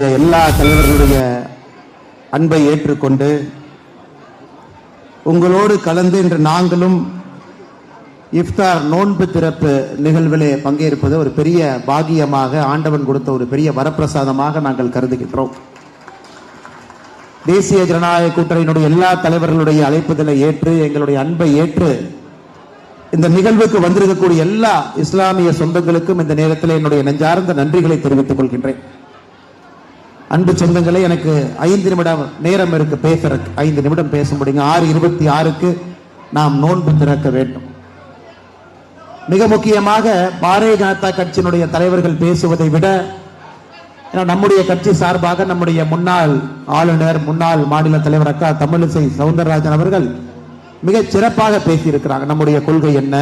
எல்லா தலைவர்களுடைய அன்பை ஏற்றுக்கொண்டு உங்களோடு கலந்து இன்று நாங்களும் இஃப்தார் நோன்பு திறப்பு நிகழ்விலே பங்கேற்பது ஒரு பெரிய பாகியமாக ஆண்டவன் கொடுத்த ஒரு பெரிய வரப்பிரசாதமாக நாங்கள் கருதுகின்றோம். தேசிய ஜனநாயக கூட்டணியினுடைய எல்லா தலைவர்களுடைய அழைப்புதலை ஏற்று எங்களுடைய அன்பை ஏற்று இந்த நிகழ்வுக்கு வந்திருக்கக்கூடிய எல்லா இஸ்லாமிய சொந்தங்களுக்கும் இந்த நேரத்தில் என்னுடைய நெஞ்சார்ந்த நன்றிகளை தெரிவித்துக் கொள்கின்றேன். அன்பு சொந்தங்களே எனக்கு ஐந்து நிமிடம் நேரம் இருக்கு பேசுறதுக்கு. ஐந்து நிமிடம் பேச முடியுங்க. ஆறு இருபத்தி ஆறுக்கு நாம் நோன்பு திறக்க வேண்டும். மிக முக்கியமாக பாரதிய ஜனதா கட்சியினுடைய தலைவர்கள் பேசுவதை விட நம்முடைய கட்சி சார்பாக நம்முடைய முன்னாள் ஆளுநர் முன்னாள் மாநில தலைவர் அக்கா தமிழிசை சவுந்தரராஜன் அவர்கள் மிக சிறப்பாக பேசியிருக்கிறாங்க. நம்முடைய கொள்கை என்ன?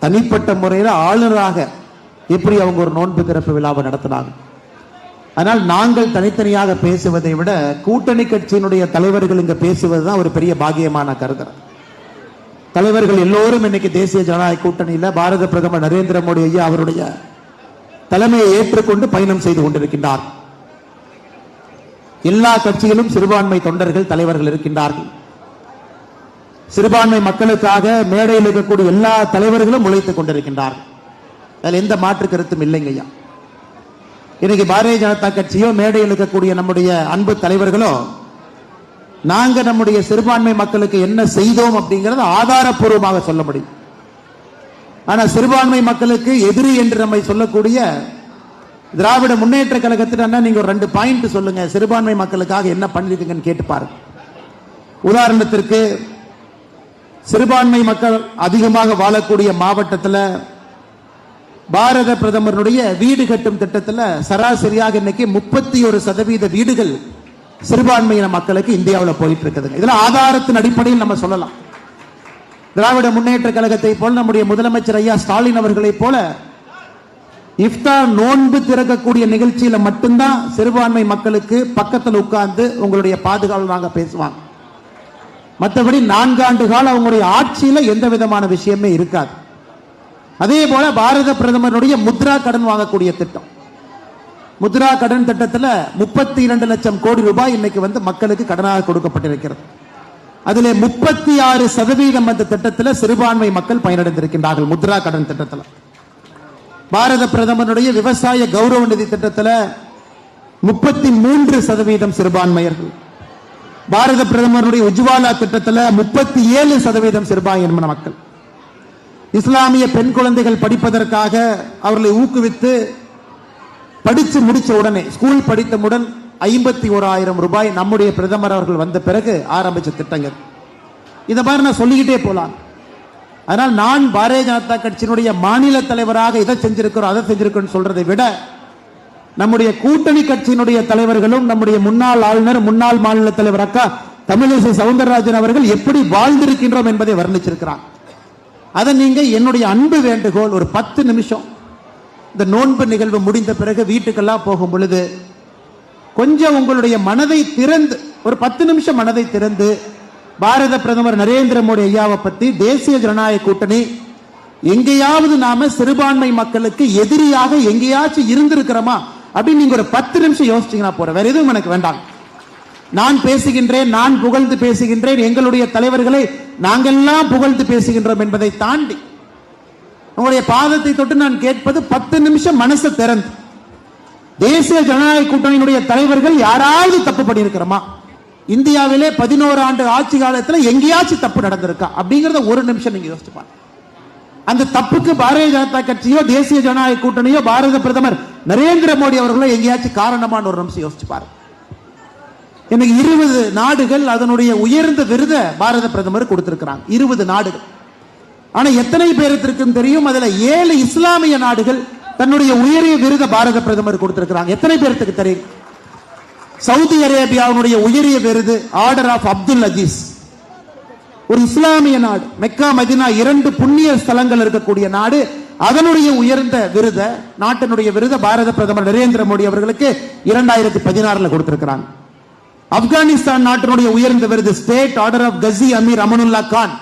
தனிப்பட்ட முறையில் ஆளுநராக எப்படி அவங்க ஒரு நோன்பு திறப்பு விழாவை நடத்தினாங்க? ஆனால் நாங்கள் தனித்தனியாக பேசுவதை விட கூட்டணி கட்சியினுடைய தலைவர்கள் இங்க பேசுவதுதான் ஒரு பெரிய பாகியமான கருதுறேன். தலைவர்கள் எல்லோரும் இன்னைக்கு தேசிய ஜனநாயக கூட்டணியில பாரத பிரதமர் நரேந்திர மோடி ஐயா அவருடைய தலைமையை ஏற்றுக்கொண்டு பயணம் செய்து கொண்டிருக்கின்றார் எல்லா கட்சியிலும் சிறுபான்மை தொண்டர்கள் தலைவர்கள் இருக்கின்றார்கள். சிறுபான்மை மக்களுக்காக மேடையில் இருக்கக்கூடிய எல்லா தலைவர்களும் உழைத்துக் கொண்டிருக்கின்றார்கள். அதில் எந்த மாற்று கருத்தும் இல்லைங்க ஐயா. இன்னைக்கு பாரதிய ஜனதா கட்சியோ மேடையில் இருக்கக்கூடிய நம்முடைய அன்பு தலைவர்களோ நாங்க நம்முடைய சிறுபான்மை மக்களுக்கு என்ன செய்தோம் அப்படிங்கறத ஆதாரப்பூர்வமாக சொல்ல முடியும். ஆனா சிறுபான்மை மக்களுக்கு எதிரி என்று நம்மை சொல்லக்கூடிய திராவிட முன்னேற்ற கழகத்திட்ட நீங்க ஒரு ரெண்டு பாயிண்ட் சொல்லுங்க. சிறுபான்மை மக்களுக்காக என்ன பண்ணிருக்கீங்கன்னு கேட்டு பாருங்க. உதாரணத்திற்கு சிறுபான்மை மக்கள் அதிகமாக வாழக்கூடிய மாவட்டத்தில் பாரத பிரதமருடைய வீடு கட்டும் திட்டத்தில் சராசரியாக இன்னைக்கு முப்பத்தி ஒரு சதவீத வீடுகள் சிறுபான்மையின மக்களுக்கு இந்தியாவில் போயிட்டு இருக்குதுங்க இதெல்லாம் ஆதாரத்தின் அடிப்படையில் நம்ம சொல்லலாம். திராவிட முன்னேற்ற கழகத்தை போல நம்முடைய முதலமைச்சர் ஐயா ஸ்டாலின் அவர்களைப் போல இஃப்தார் நோன்பு திறக்கக்கூடிய நிகழ்ச்சியில மட்டும்தான் சிறுபான்மை மக்களுக்கு பக்கத்தில் உட்கார்ந்து உங்களுடைய பாதுகாவலாக பேசுவாங்க. மற்றபடி நான்காண்டு காலம் அவங்களுடைய ஆட்சியில எந்த விதமான விஷயமே இருக்காது. அதே போல பாரத பிரதமருடைய முத்ரா கடன் வாங்கக்கூடிய திட்டம். முத்ரா கடன் திட்டத்தில் முப்பத்தி இரண்டு லட்சம் கோடி ரூபாய் இன்னைக்கு வந்து மக்களுக்கு கடனாக கொடுக்கப்பட்டிருக்கிறது. அதிலே முப்பத்தி ஆறு சதவீதம் அந்த திட்டத்தில் சிறுபான்மை மக்கள் பயனடைந்திருக்கின்றார்கள் முத்ரா கடன் திட்டத்தில். பாரத பிரதமருடைய விவசாய கௌரவ நிதி திட்டத்தில் முப்பத்தி மூன்று சதவீதம் சிறுபான்மையர்கள். பாரத பிரதமருடைய உஜ்வாலா திட்டத்தில் முப்பத்தி ஏழு சதவீதம் சிறுபான்மையின மக்கள். இஸ்லாமிய பெண் குழந்தைகள் படிப்பதற்காக அவர்களை ஊக்குவித்து படித்து முடித்த உடனே ஸ்கூல் படித்தவுடன் ஐம்பத்தி ஓராயிரம் ரூபாய் நம்முடைய பிரதமர் அவர்கள் வந்த பிறகு ஆரம்பித்த திட்டங்கள். இதை மாதிரி நான் சொல்லிக்கிட்டே போகலாம் அதனால் நான் பாரதிய ஜனதா கட்சியினுடைய மாநில தலைவராக இதை செஞ்சிருக்கிறோம் அதை செஞ்சிருக்கிறோம் சொல்றதை விட நம்முடைய கூட்டணி கட்சியினுடைய தலைவர்களும் நம்முடைய முன்னாள் ஆளுநர் முன்னாள் மாநில தலைவர் அக்கா தமிழிசை சவுந்தரராஜன் அவர்கள் எப்படி வாழ்ந்திருக்கின்றோம் என்பதை வர்ணிச்சிருக்கிறார். அதை நீங்க என்னுடைய அன்பு வேண்டுகோள் ஒரு பத்து நிமிஷம். இந்த நோன்பு நிகழ்வு முடிந்த பிறகு வீட்டுக்கெல்லாம் போகும் பொழுது கொஞ்சம் உங்களுடைய மனதை திறந்து ஒரு பத்து நிமிஷம் மனதை திறந்து பாரத பிரதமர் நரேந்திர மோடி ஐயாவை பத்தி தேசிய ஜனநாயக கூட்டணி எங்கேயாவது நாம சிறுபான்மை மக்களுக்கு எதிரியாக எங்கேயாச்சும் இருந்திருக்கிறோமா அப்படின்னு நீங்க ஒரு பத்து நிமிஷம் யோசிச்சீங்கன்னா போற வேற எதுவும் எனக்கு வேண்டாம். நான் பேசுகின்றேன் நான் புகழ்ந்து பேசுகின்றேன் எங்களுடைய தலைவர்களை நாங்கெல்லாம் புகழ்ந்து பேசுகின்றோம் என்பதை தாண்டி உங்களுடைய பாதத்தை தொட்டு நான் கேட்பது பத்து நிமிஷம் மனசை திறந்து. தேசிய ஜனநாயக கூட்டணியினுடைய தலைவர்கள் யாராவது தப்பு பண்ணியிருக்கிறோமா? இந்தியாவிலே பதினோரு ஆண்டு ஆட்சி காலத்தில் எங்கேயாச்சும் தப்பு நடந்திருக்கா? அப்படிங்கறத ஒரு நிமிஷம் நீங்க யோசிச்சு அந்த தப்புக்கு பாரதிய ஜனதா கட்சியோ தேசிய ஜனநாயக கூட்டணியோ பாரத பிரதமர் நரேந்திர மோடி அவர்களோ எங்கேயாச்சும் காரணமான ஒரு நிமிஷம் யோசிச்சு பாருங்க. இன்னைக்கு இருபது நாடுகள் அதனுடைய உயர்ந்த விருதை பாரத பிரதமர் கொடுத்திருக்கிறாங்க இருபது நாடுகள். ஆனா எத்தனை பேருக்கு தெரியும்? அதுல ஏழு இஸ்லாமிய நாடுகள் தன்னுடைய உயரிய விருதை பாரத பிரதமர் கொடுத்திருக்கிறாங்க எத்தனை பேருக்கு தெரியும்? சவுதி அரேபியாவுடைய உயரிய விருது ஆர்டர் ஆஃப் அப்துல் அஜீஸ் ஒரு இஸ்லாமிய நாடு மெக்கா மதினா இரண்டு புண்ணிய ஸ்தலங்கள் இருக்கக்கூடிய நாடு. அதனுடைய உயர்ந்த விருத நாட்டினுடைய விருத பாரத பிரதமர் நரேந்திர மோடி அவர்களுக்கு இரண்டாயிரத்தி பதினாறுல கொடுத்திருக்கிறாங்க. ஆப்கானிஸ்தான் நாட்டினுடைய உயர்ந்த விருது State Order of Ghazi Amir Amanullah Khan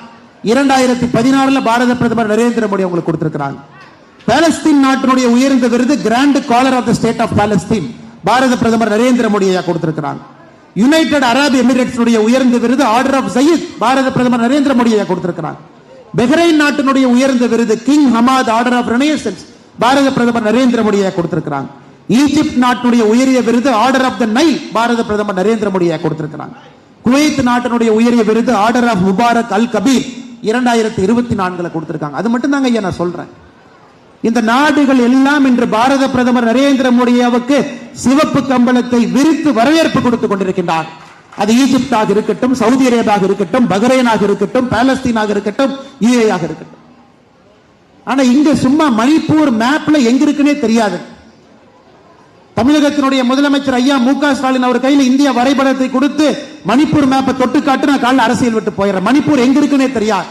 இரண்டாயிரத்தி பதினாறுல பாரத பிரதமர் நரேந்திர மோடி அவங்களுக்கு கொடுத்திருக்கிறாங்க பாலஸ்தீன் நாட்டினுடைய உயர்ந்த விருது grand collar of the state of Palestine பாரத பிரதமர் நரேந்திர மோடி ஐயா கொடுத்திருக்கிறாங்க யுனைடெட் அரபு எமிரேட்ஸுடைய உயர்ந்த விருது ஆர்டர் ஆஃப் சயீத் பாரத பிரதமர் நரேந்திர மோடி ஐயா கொடுத்திருக்கிறாங்க பெஹ்ரைன் நாட்டினுடைய உயர்ந்த விருது king Hamad order of renaissance பாரத பிரதமர் நரேந்திர மோடி ஐயா கொடுத்திருக்கிறாங்க ஈஜிப்ட் நாட்டினுடைய உயரிய விருது ஆர்டர் ஆஃப் த நைல் பாரத பிரதமர் நரேந்திர மோடி கொடுத்திருக்கிறாங்க குவைத் நாட்டினுடைய உயரிய விருது order of Mubarak Al Kabeer இரண்டாயிரத்தி இருபத்தி நான்குல கொடுத்திருக்காங்க. அது மட்டும் தாங்க ஐயா நான் சொல்றேன். இந்த நாடுகள் எல்லாம் இன்று பாரத பிரதமர் நரேந்திர மோடியாவுக்கு சிவப்பு கம்பளத்தை விரித்து வரவேற்பு கொடுத்துக் கொண்டிருக்கின்றார். அது ஈஜிப்டாக இருக்கட்டும் சவுதி அரேபியாக இருக்கட்டும் பஹ்ரைனாக இருக்கட்டும் பாலஸ்தீனாக இருக்கட்டும் யூஏயாக இருக்கட்டும். ஆனா இங்க சும்மா மணிப்பூர் மேப்ல எங்க இருக்குன்னே தெரியாது. தமிழகத்தினுடைய முதலமைச்சர் ஐயா மு க ஸ்டாலின் அவர் கையில இந்திய வரைபடத்தை கொடுத்து மணிப்பூர் மேப்பை தொட்டு காட்டு நான் காலைல அரசியல் விட்டு போயிடுறேன். மணிப்பூர் எங்க இருக்குன்னே தெரியாது.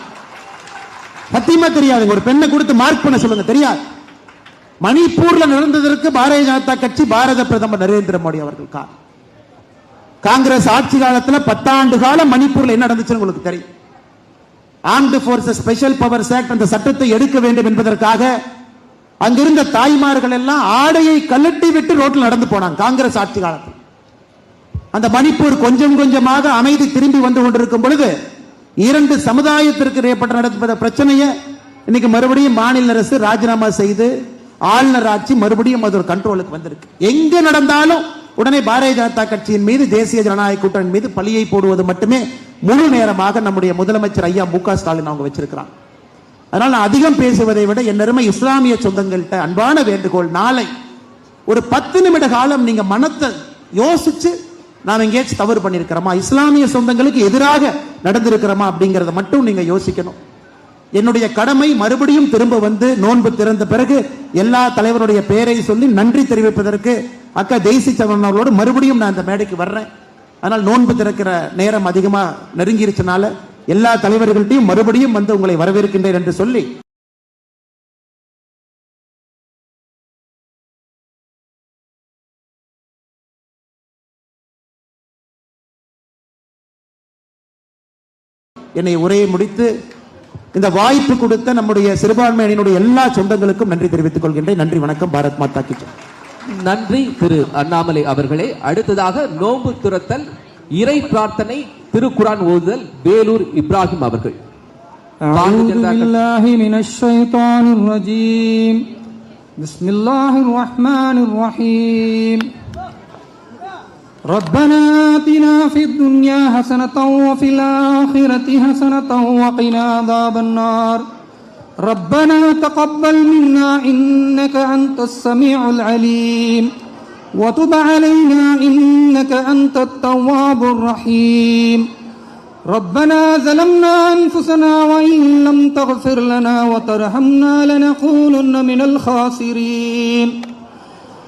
சத்தியமா தெரியாது. ஒரு பெண்ணை கொடுத்து மார்க் பண்ண சொல்லுங்க. தெரியாது. மணிப்பூர்ல நடந்ததற்கு பாரதிய ஜனதா கட்சி பாரத பிரதமர் நரேந்திர மோடி அவர்கள் காரணம் காங்கிரஸ் ஆட்சி காலத்துல பத்தாண்டு காலம் மணிப்பூர்ல என்ன நடந்துச்சுன்னு உங்களுக்கு தெரியும். Armed forces special power act அந்த சட்டத்தை எடுக்க வேண்டும் என்பதற்காக அங்கிருந்த தாய்மார்கள் எல்லாம் ஆடையை கலட்டி விட்டு ரோட்டில் நடந்து போனாங்க காங்கிரஸ் ஆட்சி காலத்தில். அந்த மணிப்பூர் கொஞ்சம் கொஞ்சமாக அமைதி திரும்பி வந்து கொண்டிருக்கும் பொழுது இரண்டு சமுதாயத்திற்கு ஏற்பட்ட நடந்த பிரச்சனையை இன்னைக்கு மறுபடியும் மாநில அரசு ராஜினாமா செய்து ஆளுநர் ஆட்சி மறுபடியும் அது ஒரு கண்ட்ரோலுக்கு வந்திருக்கு. எங்க நடந்தாலும் உடனே பாரதிய ஜனதா கட்சியின் மீது தேசிய ஜனநாயக கூட்டணி மீது பழியை போடுவது மட்டுமே முழு நேரமாக நம்முடைய முதலமைச்சர் ஐயா மு க ஸ்டாலின் அவங்க வச்சிருக்கிறாங்க. அதனால் நான் அதிகம் பேசுவதை விட என் இஸ்லாமிய சொந்தங்கள்கிட்ட அன்பான வேண்டுகோள் நாளை ஒரு பத்து நிமிட காலம் நீங்க மனத்தை யோசிச்சு நாம் எங்கேயாச்சும் தவறு பண்ணியிருக்கிறோமா? இஸ்லாமிய சொந்தங்களுக்கு எதிராக நடந்திருக்கிறோமா அப்படிங்கிறத மட்டும் நீங்க யோசிக்கணும். என்னுடைய கடமை மறுபடியும் திரும்ப வந்து நோன்பு திறந்த பிறகு எல்லா தலைவருடைய பெயரை சொல்லி நன்றி தெரிவிப்பதற்கு அக்கா தேசி சவன் அவர்களோடு மறுபடியும் நான் இந்த மேடைக்கு வர்றேன். ஆனால் நோன்பு திறக்கிற நேரம் அதிகமாக நெருங்கிருச்சனால எல்லா தலைவர்கள்ட்டையும் மறுபடியும் வந்து உங்களை வரவேற்கின்றேன் என்று சொல்லி என்னை உரையை முடித்து இந்த வாய்ப்பு கொடுத்த நம்முடைய சிறுபான்மையினுடைய எல்லா சொந்தங்களுக்கும் நன்றி தெரிவித்துக் கொள்கின்றேன். நன்றி வணக்கம். பாரத் மாதா கி நன்றி திரு அண்ணாமலை அவர்களே. அடுத்ததாக நோன்பு துரத்தல் இறை பிரார்த்தனை திருக்குரான் ஓதுதல் வேலூர் இப்ராஹிம் அவர்கள் أعوذ بالله من الشيطان الرجيم بسم الله الرحمن الرحيم ربنا آتنا في الدنيا حسنة وفي الآخرة حسنة وقنا عذاب النار ربنا تقبل منا إنك أنت السميع العليم وتب علينا إنك أنت التواب الرحيم. ربنا ظلمنا أنفسنا وإن لم تغفر لنا وترحمنا لنكونن من الخاسرين.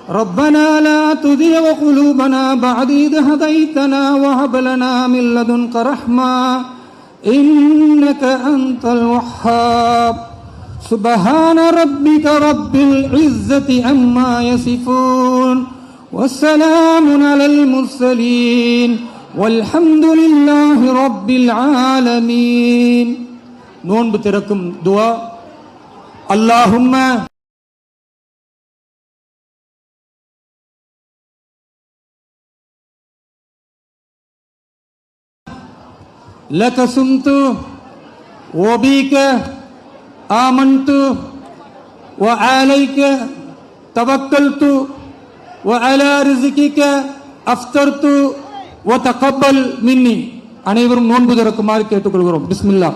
ربنا لا تذيغ قلوبنا بعد إذ هديتنا وهب لنا من لدنك رحمة. إنك أنت الوهاب. سبحان ربك رب العزة عما يصفون. والسلام على المرسلين والحمد لله رب العالمين நோன்பு திறக்கும் துவா அல்லாஹும்ம لك صمت وبك آمنت وعليك توكلت وعلى رزقك أفطرت وتقبل مني அனைவரும் நோன்பு திறக்குமாறு கேட்டுக்கொள்கிறோம் பிஸ்மில்லா